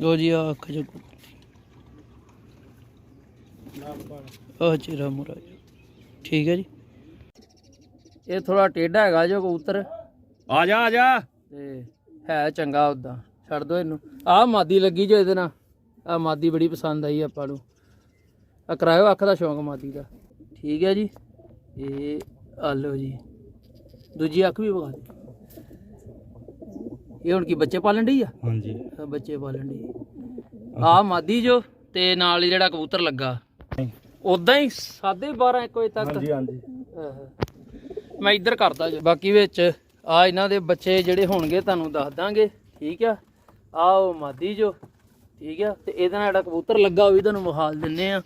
ਲੋ ਜੀ ਆ ਅੱਖ ਚ ਉਹ ਚਿਹਰਾ ਮੁਰਾ ਜੀ। ਠੀਕ ਹੈ ਜੀ? ਇਹ ਥੋੜਾ ਟੇਢਾ ਹੈਗਾ ਜੋ ਕਬੂਤਰ। ਆ ਜਾ ਆ ਜਾ। ਤੇ ਹੈ ਚੰਗਾ ਉਦਾਂ ਛੱਡ ਦੋ ਇਹਨੂੰ। ਆਹ ਮਾਦੀ ਲੱਗੀ ਜੋ ਇਹਦੇ ਨਾਲ। ਆ ਮਾਦੀ ਬੜੀ ਪਸੰਦ ਆਈ ਆਪਾਂ ਨੂੰ। ਆ ਕਰਾਇਓ ਅੱਖ ਦਾ ਸ਼ੌਂਕ ਮਾਦੀ ਦਾ। ਠੀਕ ਹੈ ਜੀ? ਇਹ ਆ ਲਓ ਜੀ। ਦੂਜੀ ਅੱਖ ਵੀ ਵਿਖਾ ਦੇ ਇਹ ਹੁਣ ਕੀ ਬੱਚੇ ਪਾਲਣ ਡਈ ਆ? ਹਾਂਜੀ। ਬੱਚੇ ਪਾਲਣ ਡਈ। ਆ ਮਾਦੀ ਜੋ ਤੇ ਨਾਲ ਹੀ ਜਿਹੜਾ ਕਬੂਤਰ ਲੱਗਾ। ਉਦਾਂ ਹੀ 12:30 1 ਵਜੇ ਤੱਕ। ਹਾਂਜੀ ਹਾਂਜੀ। ਆਹ। ਮੈਂ ਇੱਧਰ ਕਰਦਾ ਜੀ। ਬਾਕੀ ਵਿੱਚ ਆ ਇਹਨਾਂ ਦੇ ਬੱਚੇ ਜਿਹੜੇ ਹੋਣਗੇ ਤੁਹਾਨੂੰ ਦੱਸ ਦਾਂਗੇ ਠੀਕ ਆ? ਆ ਉਹ ਮਾਦੀ ਜੋ ਠੀਕ ਆ? ਤੇ ਇਹਦੇ ਨਾਲ ਜਿਹੜਾ ਕਬੂਤਰ ਲੱਗਾ ਉਹ ਵੀ ਤੁਹਾਨੂੰ ਵਿਖਾਲ ਦਿੰਨੇ ਆ।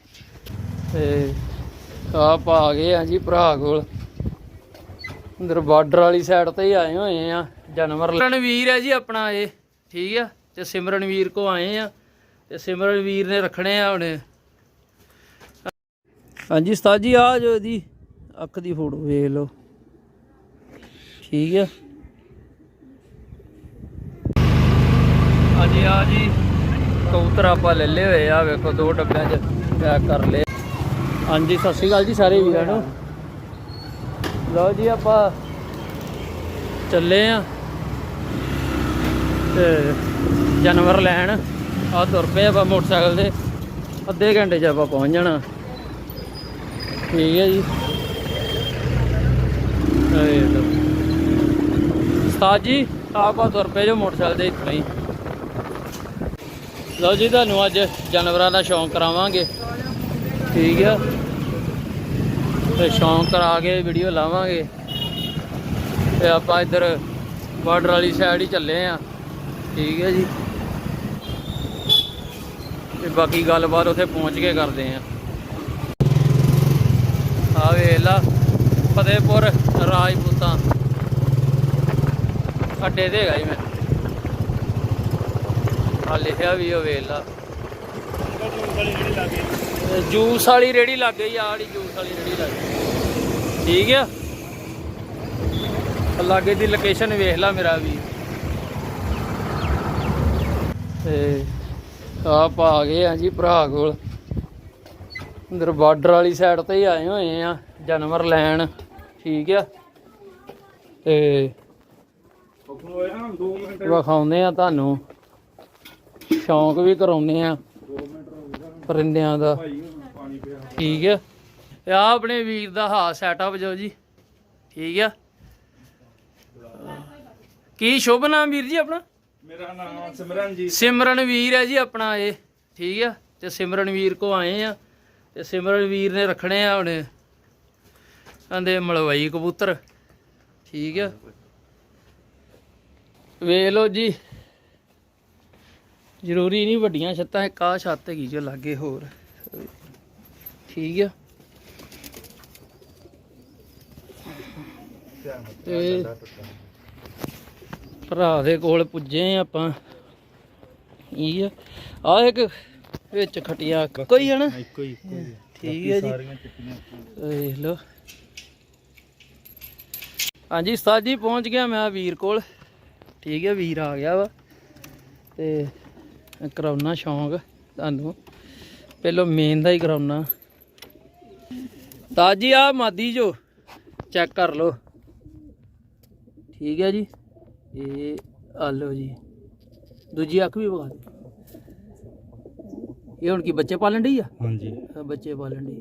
ਤੇ ਆ ਪਾ ਗਏ ਆ ਜੀ ਭਰਾ ਕੋਲ। ਅੰਦਰ ਬਾਰਡਰ ਵਾਲੀ ਸਾਈਡ ਤੇ ਹੀ ਆਏ ਹੋਏ ਆ। ਜਾਨਵਰ ਰਣਵੀਰ ਹੈ ਜੀ ਆਪਣਾ ਇਹ, ਠੀਕ ਆ? ਤੇ ਸਿਮਰਨਵੀਰ ਕੋ ਆਏ ਆ, ਤੇ ਸਿਮਰਨਵੀਰ ਨੇ ਰੱਖਣੇ ਆ ਹੁਣ। ਹਾਂਜੀ ਉਸਤਾਦ ਜੀ ਆ ਜੋ ਇਹਦੀ ਅੱਖ ਦੀ ਫੋਟੋ ਵੇਖ ਲਓ। ਠੀਕ ਆ? ਹਾਂਜੀ ਆ ਜੀ ਕਬੂਤਰ ਆਪਾਂ ਲੈ ਲਏ ਹੋਏ ਆ, ਵੇਖੋ ਦੋ ਡੱਬਿਆਂ 'ਚ ਪੈਕ ਕਰ ਲਏ। ਹਾਂਜੀ, ਸਤਿ ਸ਼੍ਰੀ ਅਕਾਲ ਜੀ ਸਾਰੇ ਵੀਰਾਂ ਨੂੰ। ਲਓ ਜੀ ਆਪਾਂ ਚੱਲੇ ਆ। ਤੇ ਜਾਨਵਰ ਲੈਣ। ਆ ਤੁਰ ਪਏ ਆਪਾਂ ਮੋਟਰਸਾਈਕਲ ਤੇ। ਅੱਧੇ ਘੰਟੇ 'ਚ ਆਪਾਂ ਪਹੁੰਚ ਜਾਣਾ। ਠੀਕ ਹੈ ਜੀ। ਇਹ ਲਓ। ਉਸਤਾਦ ਜੀ ਆਪਾਂ ਤੁਰ ਪਏ ਜੋ ਮੋਟਰਸਾਈਕਲ ਦੇ ਇੱਥੋਂ ਹੀ। ਲਓ ਜੀ, ਤੁਹਾਨੂੰ ਅੱਜ ਜਾਨਵਰਾਂ ਦਾ ਸ਼ੌਂਕ ਕਰਾਵਾਂਗੇ। ਠੀਕ ਆ। ਤੇ ਸ਼ੌਂਕ ਕਰਾ ਕੇ ਵੀਡੀਓ ਲਾਵਾਂਗੇ। ਤੇ ਆਪਾਂ ਇੱਧਰ ਬਾਰਡਰ ਵਾਲੀ ਸਾਈਡ ਹੀ ਚੱਲੇ ਆ। ਠੀਕ ਹੈ ਜੀ। ਤੇ ਬਾਕੀ ਗੱਲਬਾਤ ਉੱਥੇ ਪਹੁੰਚ ਕੇ ਕਰਦੇ ਆ ਆ ਵੇਲਾ ਫਤਿਹਪੁਰ, ਰਾਜਪੂਤਾਂ। ਅੱਡੇ ਤੇ ਹੈਗਾ ਜੀ ਮੈਂ। ਆ ਲਿਖਿਆ ਵੀ ਉਹ ਵੇਖ ਜੂਸ ਵਾਲੀ ਰੇੜੀ ਲੱਗ ਗਈ ਆ ਜੂਸ ਵਾਲੀ ਰੇੜੀ ਲੱਗ ਗਈ। ਠੀਕ ਆ? ਲਾਗੇ ਦੀ ਲੋਕੇਸ਼ਨ ਵੇਖ ਲਾ ਮੇਰਾ ਵੀ। ਤੇ ਆਪ ਆ ਗਏ ਆ ਜੀ ਭਰਾ ਕੋਲ। ਅੰਦਰ ਬਾਰਡਰ ਵਾਲੀ ਸਾਈਡ ਤੇ ਹੀ ਆਏ ਹੋਏ ਆ, ਜਾਨਵਰ ਲੈਣ। ਠੀਕ ਆ। ਤੇ ਵਿਖਾਉਂਦੇ ਆ ਤੁਹਾਨੂੰ। ਸ਼ੌਂਕ ਵੀ ਕਰਾਉਂਦੇ ਆ ਪਰਿੰਦਿਆਂ ਦਾ। ਠੀਕ ਆ। ਇਹ ਆ ਆਪਣੇ ਵੀਰ ਦਾ ਹਾ ਸੈਟਅਪ ਜੋ ਜੀ। ਠੀਕ ਆ। ਕੀ ਸ਼ੁਭ ਨਾਮ ਵੀਰ ਜੀ ਆਪਣਾ? ਮੇਰਾ ਨਾਮ ਸਿਮਰਨ ਜੀ ਸਿਮਰਨ ਵੀਰ ਹੈ ਜੀ ਆਪਣਾ ਇਹ ਠੀਕ ਆ? ਤੇ ਸਿਮਰਨ ਵੀਰ ਕੋ ਆਏ ਆ। ਤੇ ਸਿਮਰਨ ਵੀਰ ਨੇ ਰੱਖਣੇ ਆ ਹੁਣ। ਆਂਦੇ ਮਲਵਈ ਕਬੂਤਰ ਠੀਕ ਆ? ਵੇਖ ਲਓ ਜੀ। ਜ਼ਰੂਰੀ ਨਹੀਂ ਵੱਡੀਆਂ ਛੱਤਾਂ ਇੱਕ ਆਹ ਛੱਤ ਹੈਗੀ ਜੋ ਲਾਗੇ ਹੋਰ। ਠੀਕ ਆ? ਤੇ ਭਰਾ ਦੇ ਕੋਲ ਪੁੱਜੇ ਆਪਾਂ। ਇਹ ਆ? ਇੱਕ ਵਿੱਚ ਖਟਿਆ ਕੋਈ ਹੈ ਨਾ? ਇੱਕੋ ਹੀ ਠੀਕ ਹੈ ਜੀ। ਸਾਰੀਆਂ ਚਿੱਟੀਆਂ ਵੇਖ ਲਓ। ਹਾਂਜੀ ਉਸਤਾਦ ਜੀ ਪਹੁੰਚ ਗਿਆ ਮੈਂ ਵੀਰ ਕੋਲ। ਠੀਕ ਹੈ ਵੀਰ ਆ ਗਿਆ ਵਾ। ਤੇ ਕਰਾਉਣਾ ਸ਼ੌਂਕ ਤੁਹਾਨੂੰ। ਪਹਿਲਾਂ ਮੇਨ ਦਾ ਹੀ ਕਰਾਉਣਾ ਤਾਜੀ ਆ ਮਾਦੀ ਜੋ ਚੈੱਕ ਕਰ ਲਓ। ਠੀਕ ਹੈ ਜੀ। ਇਹ ਆ ਲਓ ਜੀ। ਦੂਜੀ ਅੱਖ ਵੀ ਵਿਖਾ ਦੇ ਇਹ ਹੁਣ ਕੀ ਬੱਚੇ ਪਾਲਣ ਡਈ ਆ? ਹਾਂਜੀ। ਆਹ ਬੱਚੇ ਪਾਲਣ ਦੀ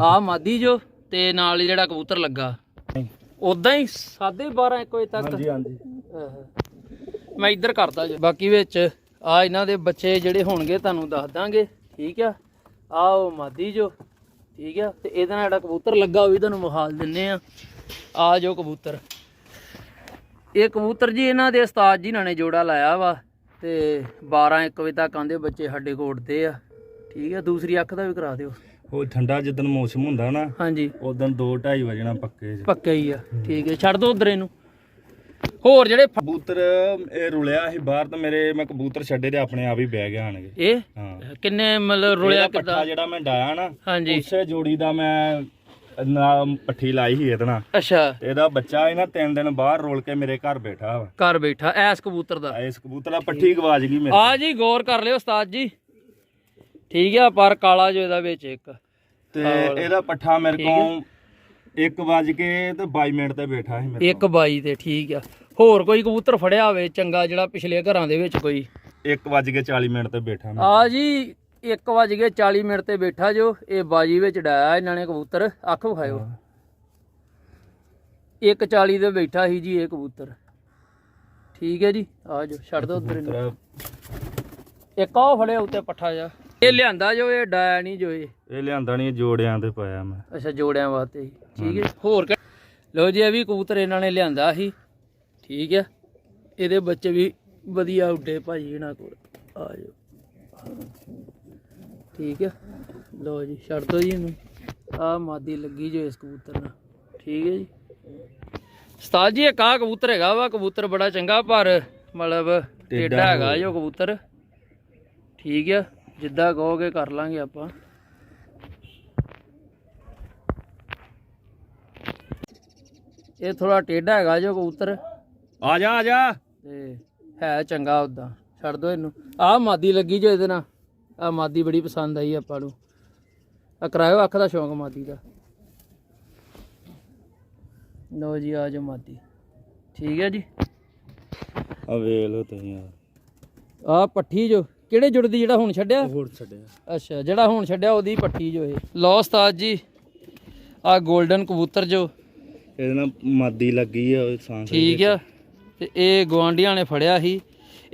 ਆ ਮਾਦੀ ਜੋ ਤੇ ਨਾਲ ਹੀ ਜਿਹੜਾ ਕਬੂਤਰ ਲੱਗਾ। ਉਦਾਂ ਹੀ 12:30 1 ਵਜੇ ਤੱਕ। ਹਾਂਜੀ ਹਾਂਜੀ। ਆਹ। ਮੈਂ ਇੱਧਰ ਕਰਦਾ ਜੀ। ਬਾਕੀ ਵਿੱਚ ਆ ਇਹਨਾਂ ਦੇ ਬੱਚੇ ਜਿਹੜੇ ਹੋਣਗੇ ਤੁਹਾਨੂੰ ਦੱਸ ਦਾਂਗੇ। ਠੀਕ ਆ? ਆ ਉਹ ਮਾਦੀ ਜੋ। ਠੀਕ ਆ? ਤੇ ਇਹਦੇ ਨਾਲ ਜਿਹੜਾ ਕਬੂਤਰ ਲੱਗਾ ਉਹ ਵੀ ਤੁਹਾਨੂੰ ਵਿਖਾਲ ਦਿੰਨੇ ਆ। ਆ ਜੋ ਕਬੂਤਰ। ਇਹ ਕਬੂਤਰ ਜੀ ਇਹਨਾਂ ਦੇ ਉਸਤਾਦ ਜੀ ਨੇ ਜੋੜਾ ਲਾਇਆ ਵਾ ਤੇ 12 1 ਵਜੇ ਤੱਕ ਆਂਦੇ ਬੱਚੇ ਸਾਡੇ ਕੋਲ ਆ। ਠੀਕ ਆ ਦੂਸਰੀ ਅੱਖ ਦਾ ਵੀ ਕਰਾ ਦਿਓ। ਉਹ ਠੰਡਾ ਜਦੋਂ ਮੌਸਮ ਹੁੰਦਾ ਨਾ ਹਾਂਜੀ। ਉਦੋਂ 2:30 ਵਜਣਾ ਪੱਕੇ ਪੱਕਾ ਹੀ ਆ ਠੀਕ ਹੈ ਛੱਡ ਦੋ ਉਧਰ ਇਹਨੂੰ। ਹੋਰ ਜਿਹੜੇ ਕਬੂਤਰ ਇਹ ਰੁਲਿਆ ਸੀ ਬਾਹਰ ਤਾਂ ਮੇਰੇ ਮੈਂ ਕਬੂਤਰ ਛੱਡੇ ਤੇ ਆਪਣੇ ਆਪ ਹੀ ਬਹਿ ਗਏ ਆਣਗੇ ਇਹ? ਹਾਂ। ਕਿੰਨੇ ਮਤਲਬ ਰੁਲਿਆ ਕਿਦਾਂ? ਜਿਹੜਾ ਮੈਂ ਡਾਇਆ ਨਾ ਹਾਂਜੀ। ਉਸੇ ਜੋੜੀ ਦਾ ਮੈਂ ਨਾ ਪੱਠੀ ਲਾਈ ਸੀ ਇਹਦੇ ਨਾਲ। ਅੱਛਾ। ਇਹਦਾ ਬੱਚਾ ਇਹਨਾਂ ਤਿੰਨ ਦਿਨ ਬਾਹਰ ਰੋਲ ਕੇ ਮੇਰੇ ਘਰ ਬੈਠਾ ਵਾ। ਘਰ ਬੈਠਾ ਐਸ ਕਬੂਤਰ ਦਾ। ਇਸ ਕਬੂਤਰ ਦਾ ਪੱਠੀ ਗਵਾਚ ਗਈ ਮੇਰੇ ਆ ਜੀ ਗੌਰ ਕਰ ਲਿਓ ਉਸਤਾਦ ਜੀ। ਠੀਕ ਆ ਪਰ ਕਾਲਾ ਜੋ ਇਹਦਾ ਵਿੱਚ ਇੱਕ। ਤੇ ਇਹਦਾ ਪੱਠਾ ਮੇਰੇ ਕੋਲ 1 ਵਜ ਕੇ ਤੇ 22 ਮਿੰਟ ਤੇ ਬੈਠਾ ਸੀ ਮੇਰੇ ਇੱਕ ਬਾਈ ਤੇ ਠੀਕ ਆ। ਹੋਰ ਕੋਈ ਕਬੂਤਰ ਫੜਿਆ ਹੋਵੇ ਚੰਗਾ ਜਿਹੜਾ ਪਿਛਲੇ ਘਰਾਂ ਦੇ ਵਿੱਚ ਕੋਈ? 1 ਵਜ ਕੇ 40 ਮਿੰਟ ਤੇ ਬੈਠਾ ਮੈਂ। ਆ ਜੀ 1 ਵਜ ਕੇ 40 ਮਿੰਟ ਤੇ ਬੈਠਾ ਜੋ ਇਹ ਬਾਜੀ ਵਿੱਚ ਡਾਇਆ ਇਹਨਾਂ ਨੇ ਕਬੂਤਰ ਅੱਖ ਵਿਖਾਇਓ। 1:40 ਤੇ ਬੈਠਾ ਸੀ ਜੀ ਇਹ ਕਬੂਤਰ। ਠੀਕ ਹੈ ਜੀ ਆ ਜੋ ਛੱਡ ਦੋ ਉਧਰ ਇੱਕ ਆਹ ਫੜਿਆ ਉੱਤੇ ਪੱਠਾ ਜਾ। ਇਹ ਲਿਆਂਦਾ ਜੋ ਇਹ ਡਾਇਆ ਨਹੀਂ ਜੋ ਇਹ। ਇਹ ਲਿਆਂਦਾ ਨਹੀਂ ਜੋੜਿਆਂ ਤੇ ਪਾਇਆ ਮੈਂ। ਅੱਛਾ ਜੋੜਿਆਂ ਵਾਸਤੇ ਠੀਕ ਹੈ। ਹੋਰ ਲਓ ਜੀ ਇਹ ਵੀ ਕਬੂਤਰ ਇਹਨਾਂ ਨੇ ਲਿਆਂਦਾ ਸੀ। ਠੀਕ ਹੈ। ਇਹਦੇ ਬੱਚੇ ਵੀ ਵਧੀਆ ਉੱਡੇ ਭਾਜੀ ਇਹਨਾਂ ਕੋਲ। ਆ ਜਾਓ। ਠੀਕ ਹੈ ਲਓ ਜੀ ਛੱਡ ਦੋ ਜੀ ਇਹਨੂੰ। ਆ ਮਾਦੀ ਲੱਗੀ ਜੋ ਇਸ ਕਬੂਤਰ ਨਾਲ। ਠੀਕ ਹੈ ਜੀ। ਉਸਤਾਦ ਜੀ ਇੱਕ ਆਹ ਕਬੂਤਰ ਹੈਗਾ ਵਾ। ਕਬੂਤਰ ਬੜਾ ਚੰਗਾ ਪਰ ਮਤਲਬ ਟੇਡਾ ਹੈਗਾ ਜੋ ਕਬੂਤਰ। ਠੀਕ ਹੈ ਜਿੱਦਾਂ ਕਹੋਗੇ ਕਰ ਲਾਂਗੇ ਆਪਾਂ। ਇਹ ਥੋੜਾ ਟੇਢਾ ਹੈਗਾ ਜੋ ਕਬੂਤਰ। ਆ ਜਾ ਆ ਜਾ। ਤੇ ਹੈ ਚੰਗਾ ਉਦਾਂ ਛੱਡ ਦੋ ਇਹਨੂੰ। ਆਹ ਮਾਦੀ ਲੱਗੀ ਜੋ ਇਹਦੇ ਨਾਲ। ਆਹ ਮਾਦੀ ਬੜੀ ਪਸੰਦ ਆਈ ਆਪਾਂ ਨੂੰ। ਆ ਕਰਾਇਓ ਅੱਖ ਦਾ ਸ਼ੌਂਕ ਮਾਦੀ ਦਾ। ਲਓ ਜੀ ਆ ਜੋ ਮਾਦੀ। ਠੀਕ ਹੈ ਜੀ। ਆ ਵੇਖ ਲੋ ਤੁਸੀਂ ਆ ਆਹ ਪੱਠੀ ਜੋ ਕਿਹੜੇ ਜੁੜਦੀ ਜਿਹੜਾ ਹੁਣ ਛੱਡਿਆ? ਹੋਰ ਛੱਡਿਆ। ਅੱਛਾ ਜਿਹੜਾ ਹੁਣ ਛੱਡਿਆ ਉਹਦੀ ਪੱਠੀ ਜੋ ਇਹ। ਲਓ ਉਸਤਾਦ ਜੀ ਆ 골ਡਨ ਕਬੂਤਰ ਜੋ। ਇਹਦੇ ਨਾਲ ਮਾਦੀ ਲੱਗੀ ਆ ਠੀਕ ਆ। ਤੇ ਇਹ ਗਵਾਂਡੀਆਂ ਨੇ ਫੜਿਆ ਸੀ।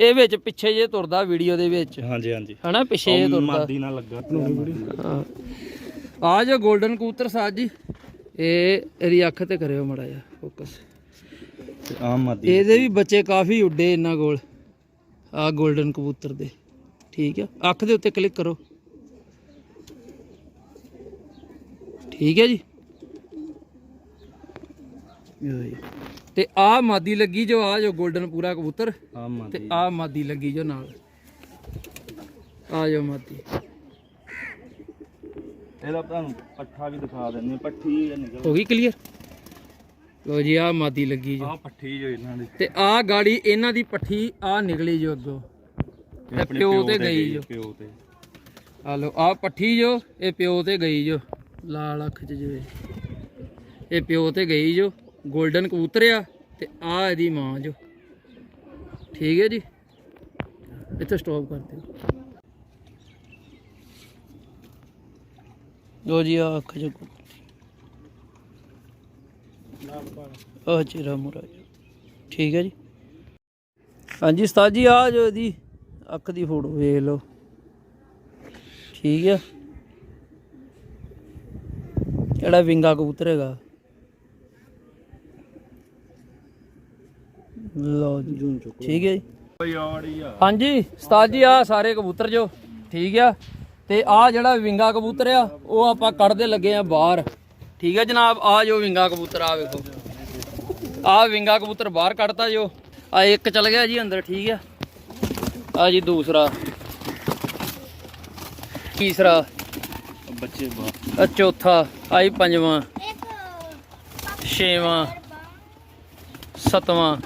ਇਹ ਵਿੱਚ ਪਿੱਛੇ ਜੇ ਤੁਰਦਾ ਵੀਡੀਓ ਦੇ ਵਿੱਚ। ਹਾਂਜੀ ਹਾਂਜੀ। ਹਨਾ ਪਿੱਛੇ ਜੇ ਤੁਰਦਾ। ਮਾਦੀ ਨਾਲ ਲੱਗਾ। ਹਾਂ। ਆ ਜੋ 골ਡਨ ਕਬੂਤਰ ਸਾਜ ਜੀ ਇਹ ਇਹਦੀ ਅੱਖ ਤੇ ਕਰਿਓ ਮੜਾ ਜਾ ਫੋਕਸ ਆ ਮਾਦੀ ਇਹਦੇ ਵੀ ਬੱਚੇ ਕਾਫੀ ਉੱਡੇ ਇਹਨਾਂ ਕੋਲ ਆ 골ਡਨ ਕਬੂਤਰ ਦੇ। ਠੀਕ ਆ? ਅੱਖ ਦੇ ਉੱਤੇ ਕਲਿੱਕ ਕਰੋ। ਠੀਕ ਹੈ ਜੀ? ਇਹੋ ਜੀ। ਤੇ ਆ ਮਾਦੀ ਲੱਗੀ ਜੋ ਆ ਜੋ 골ਡਨ ਪੂਰਾ ਕਬੂਤਰ ਆ ਤੇ ਮਾਦੀ ਆ ਮਾਦੀ ਲੱਗੀ ਜੋ ਨਾਲ। ਆ ਜੋ ਮਾਦੀ। ਇਹਦਾ ਤੁਹਾਨੂੰ ਪੱਠਾ ਵੀ ਦਿਖਾ ਦਿੰਦੇ ਪੱਠੀ ਨਿਕਲ ਹੋ ਗਈ ਕਲੀਅਰ ਲੋ ਜੀ ਆ ਮਾਦੀ ਲੱਗੀ ਜੋ। ਆ ਪੱਠੀ ਜੋ ਇਹਨਾਂ ਦੀ। ਤੇ ਆ ਗਾੜੀ ਇਹਨਾਂ ਦੀ ਪੱਠੀ ਆ ਨਿਕਲੀ ਜੋ ਅੱਗੋਂ। ਤੇ ਪਿਓ ਤੇ ਗਈ ਜੋ। ਪਿਓ ਤੇ। ਆ ਲੋ ਆ ਪੱਠੀ ਜੋ ਇਹ ਪਿਓ ਤੇ ਗਈ ਜੋ। ਲਾਲ ਅੱਖ ਚ ਜੋ ਇਹ। ਇਹ ਪਿਓ ਤੇ ਗਈ ਜੋ। 골ਡਨ ਕਬੂਤਰ ਆ ਤੇ ਆ ਇਹਦੀ ਮਾਂ ਜੋ। ਠੀਕ ਹੈ ਜੀ? ਇੱਥੇ ਸਟਾਪ ਕਰ ਦਿਓ। ਲੋ ਜੀ ਆ ਅੱਖ ਜੋ ਆ ਚਿਹਰਾ ਮੁਰਾ ਠੀਕ ਹੈ ਜੀ? ਹਾਂਜੀ ਉਸਤਾਦ ਜੀ ਆ ਜੋ ਇਹਦੀ ਅੱਖ ਦੀ ਫੋਟੋ ਵੇਖ ਲਓ। ਠੀਕ ਹੈ? ਜਿਹੜਾ ਵਿੰਗਾ ਕਬੂਤਰ ਹੈਗਾ। ਲਓ ਜੀ। ਠੀਕ ਹੈ ਜੀ। ਆ। ਹਾਂਜੀ ਉਸਤਾਦ ਜੀ ਆ ਸਾਰੇ ਕਬੂਤਰ ਜੋ ਠੀਕ ਆ। ਤੇ ਆ ਜਿਹੜਾ ਵਿੰਗਾ ਕਬੂਤਰ ਆ ਉਹ ਆਪਾਂ ਕੱਢਦੇ ਲੱਗੇ ਆ ਬਾਹਰ। ਠੀਕ ਹੈ ਜਨਾਬ ਆ ਜੋ ਵਿੰਗਾ ਕਬੂਤਰ ਆ ਵੇਖੋ। ਆ ਵਿੰਗਾ ਕਬੂਤਰ ਬਾਹਰ ਕੱਢਤਾ ਜੋ ਆ ਇੱਕ ਚਲ ਗਿਆ ਜੀ ਅੰਦਰ ਠੀਕ ਆ। ਆ ਜੀ ਦੂਸਰਾ। ਤੀਸਰਾ। ਬੱਚੇ ਬਾ ਆ ਚੌਥਾ। ਆਈ ਪੰਜਵਾਂ। ਛੇਵਾਂ। ਸੱਤਵਾਂ।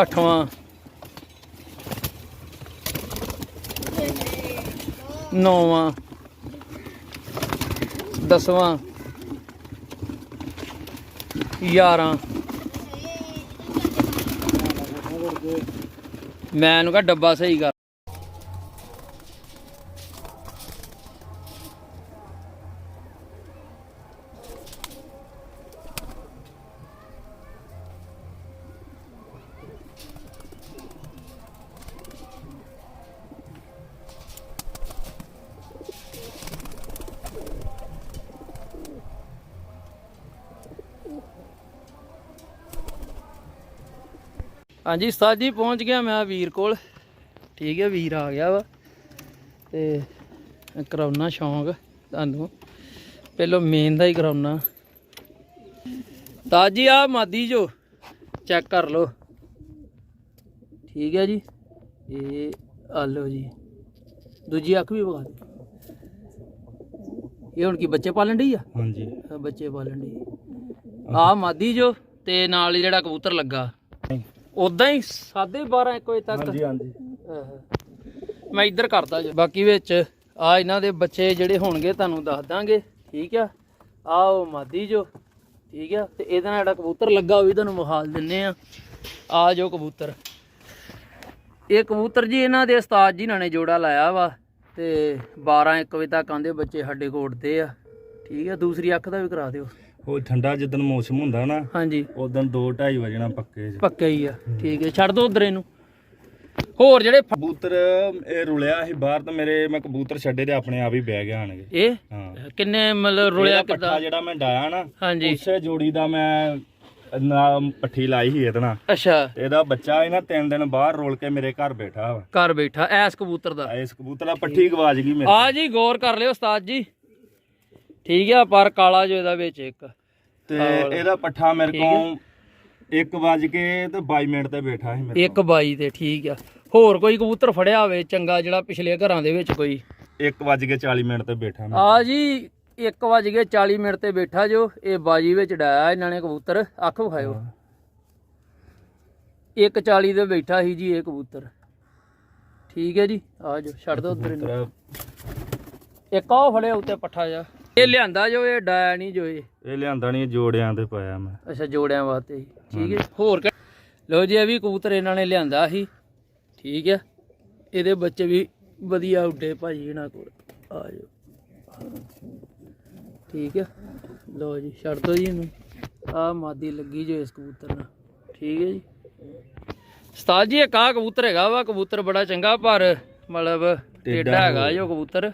ਅੱਠਵਾਂ। ਨੌਵਾਂ। ਦਸਵਾਂ। ਯਾਰਾਂ ਮੈਂ ਇਹਨੂੰ ਕਹਾ ਡੱਬਾ ਸਹੀ ਕਰ। ਹਾਂਜੀ ਉਸਤਾਦ ਜੀ ਪਹੁੰਚ ਗਿਆ ਮੈਂ ਵੀਰ ਕੋਲ। ਠੀਕ ਹੈ ਵੀਰ ਆ ਗਿਆ ਵਾ। ਤੇ ਕਰਾਉਣਾ ਸ਼ੌਂਕ ਤੁਹਾਨੂੰ। ਪਹਿਲਾਂ ਮੇਨ ਦਾ ਹੀ ਕਰਾਉਣਾ ਤਾਜੀ ਆ ਮਾਦੀ ਜੋ ਚੈੱਕ ਕਰ ਲਓ। ਠੀਕ ਹੈ ਜੀ। ਇਹ ਆ ਲਓ ਜੀ। ਦੂਜੀ ਅੱਖ ਵੀ ਦਿਓ। ਇਹ ਹੁਣ ਕੀ ਬੱਚੇ ਪਾਲਣ ਡਈ ਆ? ਹਾਂਜੀ। ਬੱਚੇ ਪਾਲਣ ਡਈ। ਆ ਮਾਦੀ ਜੋ ਤੇ ਨਾਲ ਜਿਹੜਾ ਕਬੂਤਰ ਲੱਗਾ। ਉਦਾਂ ਹੀ ਸਾਢੇ 12 1 ਵਜੇ ਤੱਕ। ਹਾਂਜੀ ਹਾਂਜੀ। ਮੈਂ ਇੱਧਰ ਕਰਦਾ ਜੀ। ਬਾਕੀ ਵਿੱਚ ਆ ਇਹਨਾਂ ਦੇ ਬੱਚੇ ਜਿਹੜੇ ਹੋਣਗੇ ਤੁਹਾਨੂੰ ਦੱਸ ਦਾਂਗੇ। ਠੀਕ ਆ? ਆ ਉਹ ਮਾਦੀ ਜੋ। ਠੀਕ ਆ? ਤੇ ਇਹਦੇ ਨਾਲ ਜਿਹੜਾ ਕਬੂਤਰ ਲੱਗਾ ਉਹ ਵੀ ਤੁਹਾਨੂੰ ਵਿਖਾਲ ਦਿੰਨੇ ਆ। ਆ ਜੋ ਕਬੂਤਰ। ਇਹ ਕਬੂਤਰ ਜੀ ਇਹਨਾਂ ਦੇ ਉਸਤਾਦ ਜੀ ਨਾਲ ਨੇ ਜੋੜਾ ਲਾਇਆ ਵਾ। ਤੇ 12 1 ਵਜੇ ਤੱਕ ਆਂਦੇ ਬੱਚੇ ਸਾਡੇ ਕੋਲ ਉੱਡਦੇ ਆ। ਠੀਕ ਆ? ਦੂਸਰੀ ਅੱਖ ਦਾ ਵੀ ਕਰਾ ਦਿਓ। ਉਹ ਠੰਡਾ ਜਦੋਂ ਮੌਸਮ ਹੁੰਦਾ ਨਾ ਹਾਂਜੀ। ਉਦੋਂ 2:30 ਵਜੇ ਨਾ ਪੱਕੇ ਚ ਪੱਕਾ ਹੀ ਆ ਠੀਕ ਹੈ। ਛੱਡ ਦੋ ਉਧਰ ਇਹਨੂੰ। ਹੋਰ ਜਿਹੜੇ ਫ- ਕਬੂਤਰ ਇਹ ਰੁਲਿਆ ਸੀ ਬਾਹਰ ਤਾਂ ਮੇਰੇ ਮੈਂ ਕਬੂਤਰ ਛੱਡੇ ਤੇ ਆਪਣੇ ਆਪ ਹੀ ਬਹਿ ਗਿਆ ਆਣਗੇ ਇਹ? ਹਾਂ। ਕਿੰਨੇ ਮਤਲਬ ਰੁਲਿਆ ਇਹਦਾ ਕਿਦਾਂ? ਪੱਠਾ ਜਿਹੜਾ ਮੈਂ ਡਾਇਆ ਨਾ ਹਾਂਜੀ। ਉਸੇ ਜੋੜੀ ਦਾ ਮੈਂ ਨਾਮ ਪੱਠੀ ਲਾਈ ਸੀ ਇਹਦੇ ਨਾਲ। ਅੱਛਾ। ਇਹਦਾ ਬੱਚਾ ਇਹਨਾਂ ਤਿੰਨ ਦਿਨ ਬਾਹਰ ਰੋਲ ਕੇ ਮੇਰੇ ਘਰ ਬੈਠਾ ਵਾ। ਘਰ ਬੈਠਾ ਐਸ ਕਬੂਤਰ ਦਾ। ਇਸ ਕਬੂਤਰ ਦਾ ਪੱਠੀ ਗਵਾਚ ਗਈ ਮੇਰੇ ਆ ਜੀ ਗੌਰ ਕਰ ਲਿਓ ਉਸਤਾਦ ਜੀ। ਠੀਕ ਆ ਪਰ ਕਾਲਾ ਜੋ ਇਹਦਾ ਵਿੱਚ ਇੱਕ। ਤੇ ਇਹਦਾ ਪੱਠਾ ਮੇਰੇ ਕੋਲ 1 ਵਜ ਕੇ ਤੇ 22 ਮਿੰਟ ਤੇ ਬੈਠਾ ਸੀ ਮੇਰੇ ਇੱਕ ਬਾਈ ਤੇ ਠੀਕ ਆ। ਹੋਰ ਕੋਈ ਕਬੂਤਰ ਫੜਿਆ ਹੋਵੇ ਚੰਗਾ ਜਿਹੜਾ ਪਿਛਲੇ ਘਰਾਂ ਦੇ ਵਿੱਚ ਕੋਈ? 1 ਵਜ ਕੇ 40 ਮਿੰਟ ਤੇ ਬੈਠਾ ਮੈਂ। ਆ ਜੀ 1 ਵਜ ਕੇ 40 ਮਿੰਟ ਤੇ ਬੈਠਾ ਜੋ। ਇਹ ਬਾਜੀ ਵਿੱਚ ਡਾਇਆ ਇਹਨਾਂ ਨੇ ਕਬੂਤਰ। ਅੱਖ ਵਿਖਾਇਓ। 1:40 ਤੇ ਬੈਠਾ ਸੀ ਜੀ ਇਹ ਕਬੂਤਰ। ਠੀਕ ਹੈ ਜੀ ਆ ਜੋ ਛੱਡ ਦੋ ਉਧਰ ਇੱਕ ਆਹ ਫੜਿਆ ਉੱਤੇ ਪੱਠਾ ਜਾ ਇਹ ਲਿਆਂਦਾ ਜੋ ਇਹ ਡਾਇਆ ਨਹੀਂ ਜੋ ਇਹ। ਇਹ ਲਿਆਂਦਾ ਨਹੀਂ ਜੋੜਿਆਂ ਤੇ ਪਾਇਆ ਮੈਂ। ਅੱਛਾ ਜੋੜਿਆਂ ਵਾਸਤੇ। ਠੀਕ ਹੈ। ਹੋਰ ਲਓ ਜੀ ਇਹ ਵੀ ਕਬੂਤਰ ਇਹਨਾਂ ਨੇ ਲਿਆਂਦਾ ਸੀ। ਠੀਕ ਹੈ। ਇਹਦੇ ਬੱਚੇ ਵੀ ਵਧੀਆ ਉੱਡੇ ਭਾਜੀ ਇਹਨਾਂ ਕੋਲ। ਆ ਜਾਓ। ਠੀਕ ਹੈ। ਲਓ ਜੀ ਛੱਡ ਦੋ ਜੀ ਇਹਨੂੰ। ਆ ਮਾਦੀ ਲੱਗੀ ਜੋ ਇਸ ਕਬੂਤਰ ਨਾਲ। ਠੀਕ ਹੈ ਜੀ। ਉਸਤਾਦ ਜੀ ਇੱਕ ਆਹ ਕਬੂਤਰ ਹੈਗਾ ਵਾ। ਕਬੂਤਰ ਬੜਾ ਚੰਗਾ ਪਰ ਮਤਲਬ ਟੇਡਾ ਹੈਗਾ ਜੋ ਕਬੂਤਰ।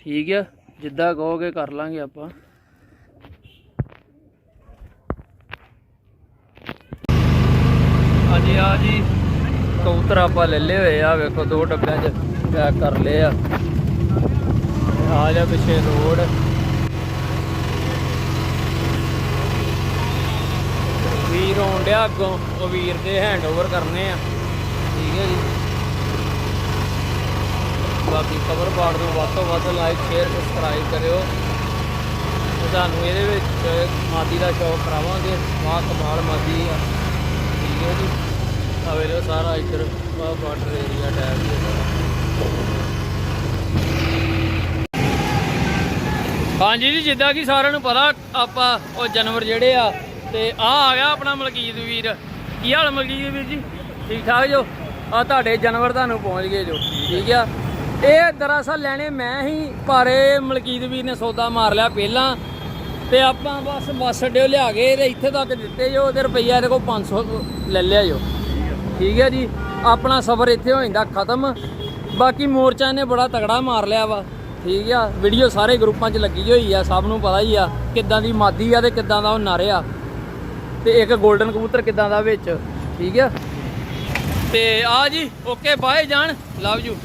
ਠੀਕ ਹੈ। ਜਿੱਦਾਂ ਕਹੋਗੇ ਕਰ ਲਾਂਗੇ ਆਪਾਂ। ਹਾਂਜੀ ਆ ਜੀ, ਕਬੂਤਰ ਆਪਾਂ ਲੈ ਲਏ ਹੋਏ ਆ, ਵੇਖੋ ਦੋ ਡੱਬਿਆਂ 'ਚ ਪੈਕ ਕਰ ਲਏ ਆ। ਆ ਜਾ ਪਿੱਛੇ ਰੋਡ ਵੀਰ ਆਉਣ ਡਿਆ ਅੱਗੋਂ, ਉਹ ਵੀਰ ਦੇ ਹੈਂਡਓਵਰ ਕਰਨੇ ਆ। ਠੀਕ ਹੈ ਜੀ। ਬਾਕੀ ਖਬਰ ਪਾੜ ਨੂੰ ਵੱਧ ਤੋਂ ਵੱਧ ਲਾਈਕ ਸ਼ੇਅਰ ਸਬਸਕ੍ਰਾਈਬ ਕਰਿਓ। ਤੁਹਾਨੂੰ ਇਹਦੇ ਵਿੱਚ ਮਾਦੀ ਦਾ ਸ਼ੌਕ ਕਰਾਵਾਂਗੇ। ਵਾਹ ਕਮਾਲ ਮਾਦੀ ਆ। ਠੀਕ ਹੈ ਜੀ। ਆ ਵੇਖੋ ਸਾਰਾ ਇੱਧਰ ਆਹ ਬਾਰਡਰ ਏਰੀਆ ਟੈਪ ਦੇ ਹਾਂਜੀ ਜੀ, ਜਿੱਦਾਂ ਕਿ ਸਾਰਿਆਂ ਨੂੰ ਪਤਾ, ਆਪਾਂ ਉਹ ਜਾਨਵਰ ਜਿਹੜੇ ਆ, ਤੇ ਆ ਆ ਗਿਆ ਆਪਣਾ ਮਲਕੀਤ ਵੀਰ। ਕੀ ਹਾਲ ਮਲਕੀਤ ਵੀਰ ਜੀ? ਠੀਕ ਠਾਕ ਜੋ? ਆ ਤੁਹਾਡੇ ਜਾਨਵਰ ਤੁਹਾਨੂੰ ਪਹੁੰਚ ਗਏ ਜੋ। ਠੀਕ ਆ। ਇਹ ਦਰਅਸਲ ਲੈਣੇ ਮੈਂ ਹੀ ਪਰ ਮਲਕੀਤ ਵੀਰ ਨੇ ਸੌਦਾ ਮਾਰ ਲਿਆ ਪਹਿਲਾਂ, ਤੇ ਆਪਾਂ ਬਸ, ਬੱਸ ਅੱਡੇ ਲਿਆ ਕੇ ਤੇ ਇੱਥੇ ਤੱਕ ਦਿੱਤੇ ਜੋ ਉਹਦੇ ਰੁਪਈਆ ਇਹਦੇ ਕੋਲ 500 ਲੈ ਲਿਆ ਜੋ। ਠੀਕ ਹੈ ਜੀ, ਆਪਣਾ ਸਫ਼ਰ ਇੱਥੇ ਹੋ ਜਾਂਦਾ ਖਤਮ। ਬਾਕੀ ਮੋਰਚਾ ਨੇ ਬੜਾ ਤਗੜਾ ਮਾਰ ਲਿਆ ਵਾ। ਠੀਕ ਆ, ਵੀਡੀਓ ਸਾਰੇ ਗਰੁੱਪਾਂ 'ਚ ਲੱਗੀ ਹੋਈ ਆ, ਸਭ ਨੂੰ ਪਤਾ ਹੀ ਆ ਕਿੱਦਾਂ ਦੀ ਮਾਦੀ ਆ ਤੇ ਕਿੱਦਾਂ ਦਾ ਉਹ ਨਰ ਆ। ਤੇ ਇੱਕ 골ਡਨ ਕਬੂਤਰ ਕਿੱਦਾਂ ਦਾ ਵਿੱਚ। ਠੀਕ ਆ। ਤੇ ਆ ਜੀ, ਓਕੇ, ਬਾਏ ਜਾਨ ਲਵ ਯੂ।